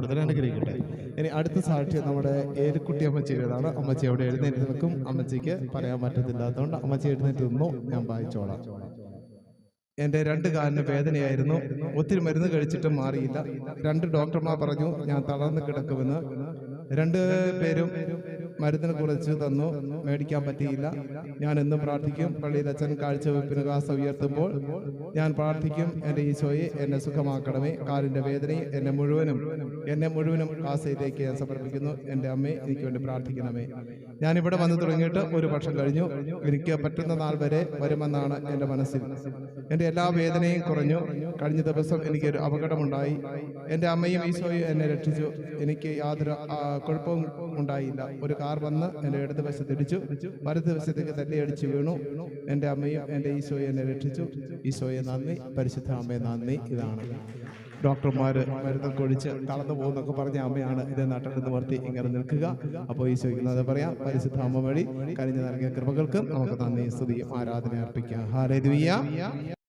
കൂടുതൽ അനുഗ്രഹിക്കട്ടെ. ഇനി അടുത്ത സാക്ഷ്യം നമ്മുടെ ഏലിക്കുട്ടി അമ്മച്ചിയുടേതാണ്. അമ്മച്ചി അവിടെ എഴുന്നേറ്റ് നിൽക്കും? അമ്മച്ചിക്ക് പറയാൻ പറ്റത്തില്ലാത്തതുകൊണ്ട് അമ്മച്ചി എഴുന്നേറ്റ് നിന്നു. ഞാൻ വായിച്ചോളാം. എന്റെ രണ്ട് കാലിന് വേദനയായിരുന്നു. ഒത്തിരി മരുന്ന് കഴിച്ചിട്ടും മാറിയില്ല. രണ്ട് ഡോക്ടർമാർ പറഞ്ഞു ഞാൻ തളർന്ന് കിടക്കുമെന്ന്. രണ്ട് പേരും മരുന്നിനെ കുറിച്ച് തന്നു. മേടിക്കാൻ പറ്റിയില്ല. ഞാൻ എന്നും പ്രാർത്ഥിക്കും. പള്ളിയിൽ അച്ഛൻ കാഴ്ചവെപ്പിന് കാസ ഉയർത്തുമ്പോൾ ഞാൻ പ്രാർത്ഥിക്കും. എന്റെ ഈശോയെ എന്നെ സുഖമാക്കണമേ. കാലിന്റെ വേദനയും എന്നെ മുഴുവനും എന്നെ മുഴുവനും കാസയിലേക്ക് ഞാൻ സമർപ്പിക്കുന്നു. എന്റെ അമ്മയെ എനിക്ക് വേണ്ടി പ്രാർത്ഥിക്കണമേ. ഞാൻ ഇവിടെ വന്നു തുടങ്ങിയിട്ട് ഒരു വർഷം കഴിഞ്ഞു. എനിക്ക് പറ്റുന്ന നാൾ വരെ വരുമെന്നാണ് എന്റെ മനസ്സിൽ. എന്റെ എല്ലാ വേദനയും കുറഞ്ഞു. കഴിഞ്ഞ ദിവസം എനിക്കൊരു അപകടമുണ്ടായി. എന്റെ അമ്മയും ഈശോയും എന്നെ രക്ഷിച്ചു. എനിക്ക് യാതൊരു കുഴപ്പവും ഉണ്ടായില്ല. ഒരു കാർ വന്ന് എന്റെ ഇടത് വശത്ത് ഇടിച്ചു. വലത് വശത്തേക്ക് തല്ലിയടിച്ച് വീണു. എന്റെ അമ്മയും എന്റെ ഈശോയും എന്നെ രക്ഷിച്ചു. ഈശോയെ നന്ദി. പരിശുദ്ധ അമ്മയെ നന്ദി. ഇതാണ്. ഡോക്ടർമാർ മരുന്നൊക്കെ ഒഴിച്ച് തളർന്നു പോകുന്നൊക്കെ പറഞ്ഞ അമ്മയാണ് ഇതേ നട്ടൽ വർത്തി ഇങ്ങനെ നിൽക്കുക. അപ്പോൾ ഈ ചോദിക്കുന്നത് പറയാം. പരിശുദ്ധ അമ്മ വഴി കഴിഞ്ഞ നൽകിയ കൃപകൾക്ക് നമുക്ക് നന്ദി സ്തുതിയും ആരാധന അർപ്പിക്കാം. ഹാരേ